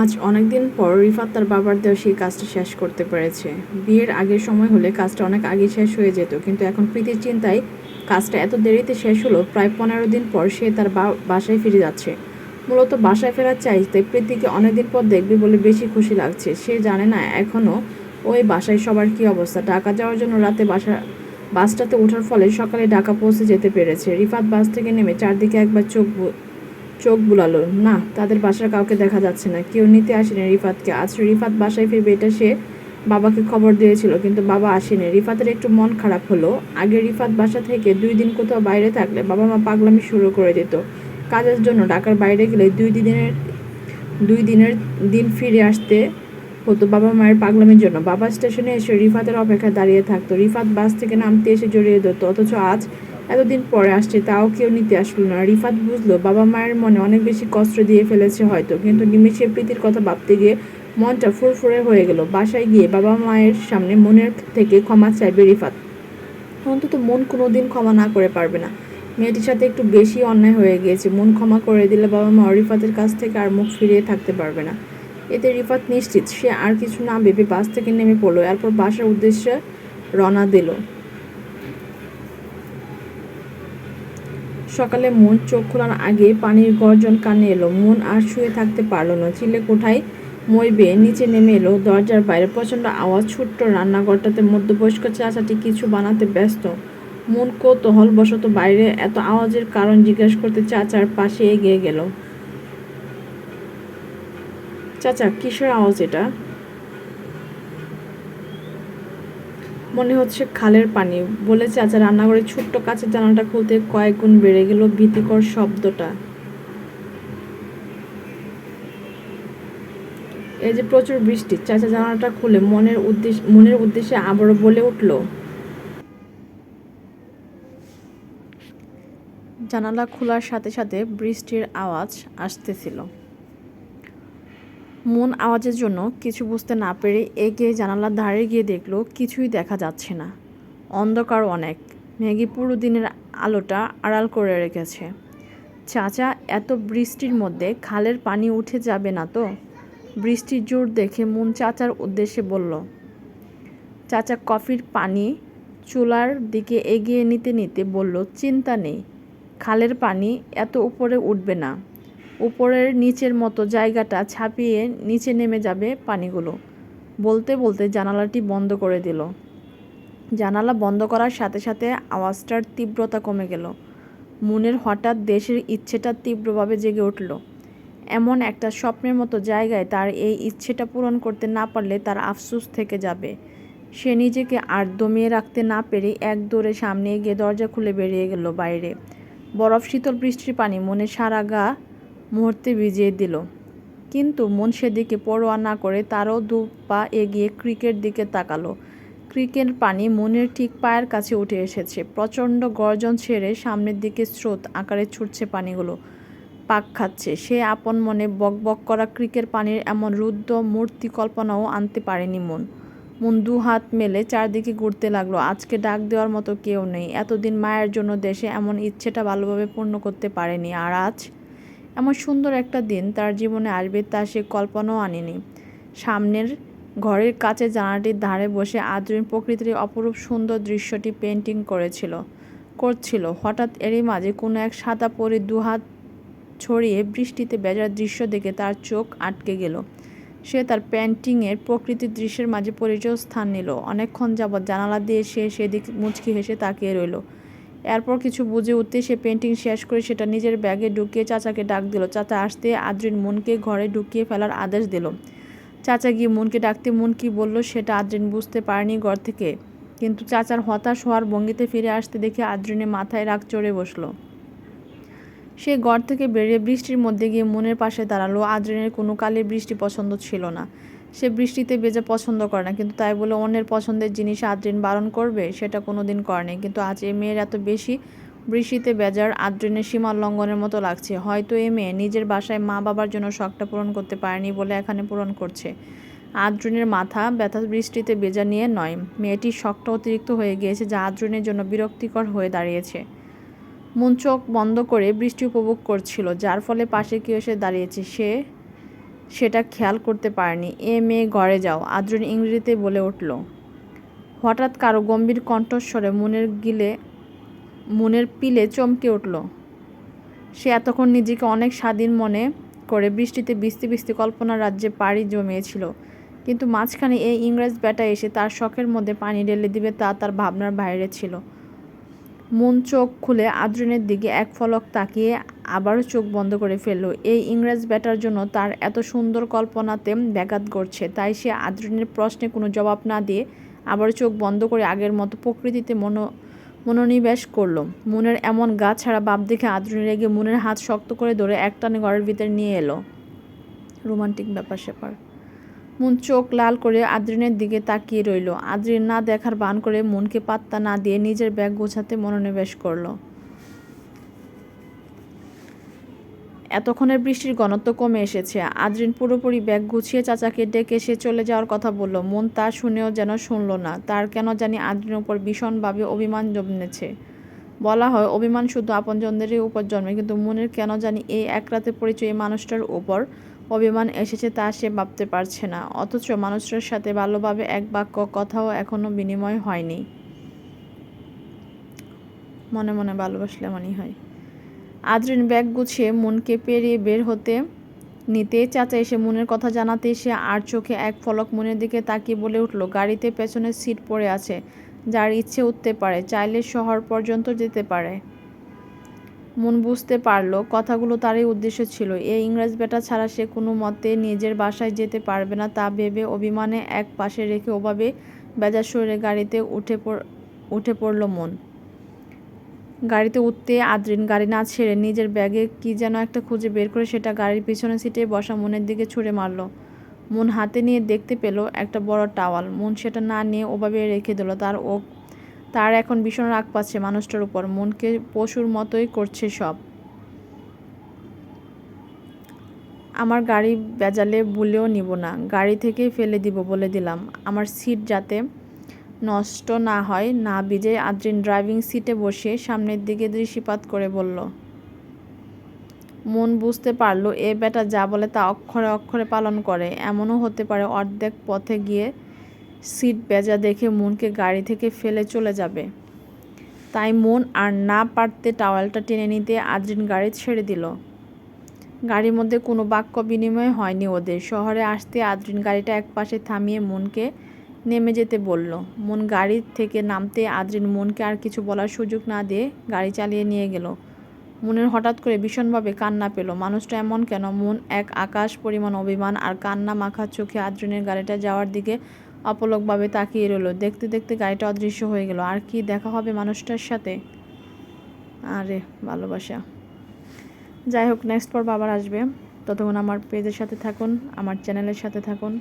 আজ অনেক দিন পর রিফাত তার বাবার দেওয়া সেই কাজটা শেষ করতে পেরেছে। বিয়ের আগের সময় হলে কাজটা অনেক আগে শেষ হয়ে যেত, কিন্তু এখন প্রীতির চিন্তায় কাজটা এত দেরিতে শেষ হলো, প্রায় পনেরো দিন পর সে তার বাসায় ফিরে যাচ্ছে। মূলত বাসায় ফেরার চাইতে প্রীতিকে অনেকদিন পর দেখবে বলে বেশি খুশি লাগছে। সে জানে না এখনও ওই বাসায় সবার কী অবস্থা। ঢাকা যাওয়ার জন্য রাতে বাসা, বাসটাতে ওঠার ফলে সকালে ঢাকা পৌঁছে যেতে পেরেছে। রিফাত বাস থেকে নেমে চারদিকে একবার চোখ চোখ বুলালো, না, তাদের বাসার কাউকে দেখা যাচ্ছে না। কেউ নিতে আসেনি রিফাতকে। আজ রিফাত বাসায় ফিরবে, এটা সে বাবাকে খবর দিয়েছিল, কিন্তু বাবা আসেনি। রিফাতের একটু মন খারাপ হলো। আগে রিফাত বাসা থেকে দুই দিন কোথাও বাইরে থাকলে বাবা মা পাগলামি শুরু করে দিত। কাজের জন্য ঢাকার বাইরে গেলে দুই দিনের দুই দিনের দিন ফিরে আসতে হতো বাবা মায়ের পাগলামির জন্য। বাবা স্টেশনে এসে রিফাতের অপেক্ষায় দাঁড়িয়ে থাকতো। রিফাত বাস থেকে নামতে এসে জড়িয়ে ধরতো, অথচ আজ এতদিন পরে আসছে, তাও কেউ নিতে আসলো না। রিফাত বুঝলো, বাবা মায়ের মনে অনেক বেশি কষ্ট দিয়ে ফেলেছে হয়তো, কিন্তু নিমেষে প্রীতির কথা ভাবতে গিয়ে মনটা ফুরফুরে হয়ে গেল। বাসায় গিয়ে বাবা মায়ের সামনে মনের থেকে ক্ষমা চাইবে রিফাত। অন্তত মন কোনোদিন ক্ষমা না করে পারবে না। মেয়েটির সাথে একটু বেশি অন্যায় হয়ে গিয়েছে। মন ক্ষমা করে দিলে বাবা মা রিফাতের কাছ থেকে আর মুখ ফিরিয়ে থাকতে পারবে না। এতে রিফাত নিশ্চিত, সে আর কিছু না ভেবে বাস থেকে নেমে পড়ল, এরপর বাসার উদ্দেশ্যে রওনা দিল। সকালে মন চোখ খোলার আগে পানির গর্জন কানে এলো। মন আর শুয়ে থাকতে পারল না। চিলে কোঠায় মই বেয়ে নিচে নেমে এলো। দরজার বাইরে প্রচণ্ড আওয়াজ, ছোট্ট রান্নাঘরটাতে মধ্যবয়স্ক চাচাটি কিছু বানাতে ব্যস্ত। মন কৌতূহল বশত বাইরে এত আওয়াজের কারণ জিজ্ঞেস করতে চাচার পাশে এগিয়ে গেল। চাচা, কিসের আওয়াজ এটা? মনে হচ্ছে খালের পানি। বলে চাচা রান্নাঘরে ছোট্ট কাছের জানালাটা খুলতে কয়েক গুণ বেড়ে গেল ভীতিকর শব্দটা। এই যে প্রচুর বৃষ্টি, চাচা জানালাটা খুলে মনের উদ্দেশ্য মনের উদ্দেশ্যে আবারও বলে উঠল। জানালা খোলার সাথে সাথে বৃষ্টির আওয়াজ আসতেছিল। মন আওয়াজের জন্য কিছু বুঝতে না পেরে এগিয়ে জানালার ধারে গিয়ে দেখল, কিছুই দেখা যাচ্ছে না। অন্ধকার অনেক। ম্যাগি পুরো দিনের আলোটা আড়াল করে রেখেছে। চাচা, এত বৃষ্টির মধ্যে খালের পানি উঠে যাবে না তো? বৃষ্টির জোর দেখে মন চাচার উদ্দেশ্যে বলল, চাচা, কফির পানি চুলার দিকে এগিয়ে নিতে নিতে বলল, চিন্তা নেই, খালের পানি এত উপরে উঠবে না। উপরের নিচের মতো জায়গাটা ছাপিয়ে নিচে নেমে যাবে পানিগুলো। বলতে বলতে জানালাটি বন্ধ করে দিল। জানালা বন্ধ করার সাথে সাথে আওয়াজটার তীব্রতা কমে গেল। মনের হঠাৎ দেশের ইচ্ছেটা তীব্রভাবে জেগে উঠল। এমন একটা স্বপ্নের মতো জায়গায় তার এই ইচ্ছেটা পূরণ করতে না পারলে তার আফসোস থেকে যাবে। সে নিজেকে আর দমিয়ে রাখতে না পেরে এক দৌড়ে সামনে এগিয়ে দরজা খুলে বেরিয়ে গেল বাইরে। বরফ শীতল বৃষ্টির পানি মনে সারা গা মুহূর্তে ভিজিয়ে দিল। কিন্তু মন সেদিকে পরোয়া না করে তারও দু পা এগিয়ে ক্রিকের দিকে তাকালো। ক্রিকের পানি মনের ঠিক পায়ের কাছে উঠে এসেছে। প্রচণ্ড গর্জন ছেড়ে সামনের দিকে স্রোত আকারে ছুটছে পানিগুলো। পাক খাচ্ছে। সে আপন মনে বক বক করা ক্রিকের পানির এমন রুদ্র মূর্তি কল্পনাও আনতে পারেনি মন। মন দু হাত মেলে চারদিকে ঘুরতে লাগল। আজকে ডাক দেওয়ার মতো কেউ নেই। এতদিন মায়ের জন্য দেশে এমন ইচ্ছেটা ভালোভাবে পূর্ণ করতে পারেনি। আর আজ এমন সুন্দর একটা দিন তার জীবনে আসবে তা সে কল্পনাও আনেনি। সামনের ঘরের কাছে জানালাটির ধারে বসে আদ্রিন প্রকৃতির অপরূপ সুন্দর দৃশ্যটি পেন্টিং করেছিল, করছিল। হঠাৎ এরই মাঝে কোনো এক সাদা পরে দুহাত ছড়িয়ে বৃষ্টিতে বেজার দৃশ্য দেখে তার চোখ আটকে গেল। সে তার পেন্টিংয়ের প্রকৃতির দৃশ্যের মাঝে পরিচয় স্থান নিল। অনেকক্ষণ যাবৎ জানালা দিয়ে সে সেদিক মুচকি হেসে তাকিয়ে রইল। এরপর কিছু বুঝে উঠতে সে পেন্টিং শেষ করে সেটা নিজের ব্যাগে ঢুকিয়ে চাচাকে ডাক দিল। চাচা আসতে আদ্রিন মনকে ঘরে ঢুকিয়ে ফেলার আদেশ দিল। চাচা গিয়ে মনকে ডাকতে, মন কি বলল সেটা আদ্রিন বুঝতে পারেনি ঘর থেকে। কিন্তু চাচার হতাশ হওয়ার ভঙ্গিতে ফিরে আসতে দেখে আদ্রিনের মাথায় রাগ চড়ে বসল। সে ঘর থেকে বেরিয়ে বৃষ্টির মধ্যে গিয়ে মনের পাশে দাঁড়াল। আদ্রিনের কোনো কালে বৃষ্টি পছন্দ ছিল না। সে বৃষ্টিতে ভেজা পছন্দ করে না, কিন্তু তাই বলে অন্যের পছন্দের জিনিস আদ্রিন বারণ করবে, সেটা কোনো দিন করেনি কিন্তু আজ এ মেয়ের এত বেশি বৃষ্টিতে বেজার আদ্রিনের সীমা লঙ্ঘনের মতো লাগছে। হয়তো এ মেয়ে নিজের বাসায় মা বাবার জন্য শখটা পূরণ করতে পারেনি বলে এখানে পূরণ করছে। আদ্রিনের মাথা ব্যথা বৃষ্টিতে বেজা নিয়ে নয়। মেয়েটির শখটা অতিরিক্ত হয়ে গিয়েছে যা আদ্রিনের জন্য বিরক্তিকর হয়ে দাঁড়িয়েছে। মন চোখ বন্ধ করে বৃষ্টি উপভোগ করছিল, যার ফলে পাশে কেউ এসে দাঁড়িয়েছে। সে সেটা খেয়াল করতে পারেনি। এ মেয়ে ঘরে যাও আদ্রিন ইংরেজিতে বলে উঠল। হঠাৎ কারও গম্ভীর কণ্ঠস্বরে মনের গিলে, মনের পিলে চমকে উঠল। সে এতক্ষণ নিজেকে অনেক স্বাধীন মনে করে বৃষ্টিতে বিস্তি বিস্তি কল্পনার রাজ্যে পাড়ি জমিয়েছিল। কিন্তু মাঝখানে এই ইংরেজ ব্যাটা এসে তার শখের মধ্যে পানি ঢেলে দিবে তা তার ভাবনার বাইরে ছিল। মন চোখ খুলে আদ্রিনের দিকে এক ফলক তাকিয়ে আবারও চোখ বন্ধ করে ফেলল। এই ইংরেজ ব্যাটার জন্য তার এত সুন্দর কল্পনাতে ব্যাঘাত ঘটছে, তাই সে আদ্রিনের প্রশ্নে কোনো জবাব না দিয়ে আবারও চোখ বন্ধ করে আগের মতো প্রকৃতিতে মনো, মনোনিবেশ করল। মনের এমন গা ছাড়া বাপ দেখে আদ্রিনী রেগে মনের হাত শক্ত করে ধরে একটানে ঘরের ভিতর নিয়ে এলো। রোমান্টিক ব্যাপার স্যাপার। মন চোখ লাল করে আদ্রিনের দিকে তাকিয়ে রইল। আদ্রিন না দেখার বান করে মনকে পাত্তা না দিয়ে নিজের ব্যাগ গোছাতে মনোনিবেশ করল। এতক্ষণের বৃষ্টির ঘনত্ব কমে এসেছে। আদ্রিন পুরোপুরি ব্যাগ গুছিয়ে চাচাকে ডেকে সে চলে যাওয়ার কথা বলল। মন তা শুনেও যেন শুনল না। তার কেন জানি আদ্রিনের উপর ভীষণভাবে অভিমান জন্মেছে। বলা হয়, অভিমান শুধু আপনজনদেরই উপর জন্মে, কিন্তু মনের কেন জানি এই এক রাতে পরিচয় মানুষটার উপর অভিমান এসেছে তা সে ভাবতে পারছে না। অথচ মানুষের সাথে ভালোভাবে এক বাক্য কথাও এখনও বিনিময় হয়নি। মনে মনে ভালোবাসলে এমনই হয়। আদ্রিন ব্যাগ গুছিয়ে মনকে পেরিয়ে বের হতে নিতে চাচা এসে মনের কথা জানাতে সে আর চোখে এক ফলক মনের দিকে তাকিয়ে বলে উঠল, গাড়িতে পেছনের সিট পড়ে আছে। যার ইচ্ছে উঠতে পারে, চাইলে শহর পর্যন্ত যেতে পারে। মন বুঝতে পারল, কথাগুলো তারই উদ্দেশ্য ছিল। এই ইংরেজ বেটা ছাড়া সে কোনো মতে নিজের বাসায় যেতে পারবে না, তা ভেবে অভিমানে এক পাশে রেখে ওভাবে বেজার শরীরে গাড়িতে উঠে উঠে পড়ল মন। গাড়িতে উঠতে আদ্রিন গাড়ি না ছেড়ে নিজের ব্যাগে কি যেন একটা খুঁজে বের করে সেটা গাড়ির পিছনে সিটে বসা মনের দিকে ছুঁড়ে মারল। মন হাতে নিয়ে দেখতে পেল একটা বড় টাওয়াল। মন সেটা না নিয়ে ওভাবে রেখে দিল। তার ও তার এখন ভীষণ রাগ পাচ্ছে মানুষটার উপর। মনকে পশুর মতোই করছে সব। আমার গাড়ি বেজালে বলেও নিব না। গাড়ি থেকেই ফেলে দিব বলে দিলাম। আমার সিট যাতে নষ্ট না হয়, না বিজে আদ্রিন ড্রাইভিং সিটে বসে সামনের দিকে দৃষ্টিপাত করে বলল, মন বুঝতে পারল, এ বেটা যা বলে তা অক্ষরে অক্ষরে পালন করে। এমনও হতে পারে অর্ধেক পথে গিয়ে সিট বেজা দেখে মনকে গাড়ি থেকে ফেলে চলে যাবে। তাই মন আর না পারতে টাওয়ালটা টেনে নিতে আদ্রিন গাড়ি ছেড়ে দিল। গাড়ির মধ্যে কোনো বাক্য বিনিময় হয়নি ওদের। শহরে আসতে আদ্রিন গাড়িটা একপাশে থামিয়ে মনকে নেমে যেতে বলল। মন গাড়ি থেকে নামতে আদ্রিন মনকে আর কিছু বলার সুযোগ না দিয়ে গাড়ি চালিয়ে নিয়ে গেল। মনের হঠাৎ করে ভীষণভাবে কান্না পেল। মানুষটা এমন কেন? মন এক আকাশ পরিমাণ অভিমান আর কান্না মাখা চোখে আদ্রিনের গাড়িটা যাওয়ার দিকে অপলকভাবে তাকিয়ে রইল। দেখতে দেখতে গাড়িটা অদৃশ্য হয়ে গেল। আর কি দেখা হবে মানুষটার সাথে? আরে, ভালোবাসা। যাই হোক নেক্সট পর্ব আবার আসবে। ততক্ষণ আমার পেজের সাথে থাকুন, আমার চ্যানেলের সাথে থাকুন।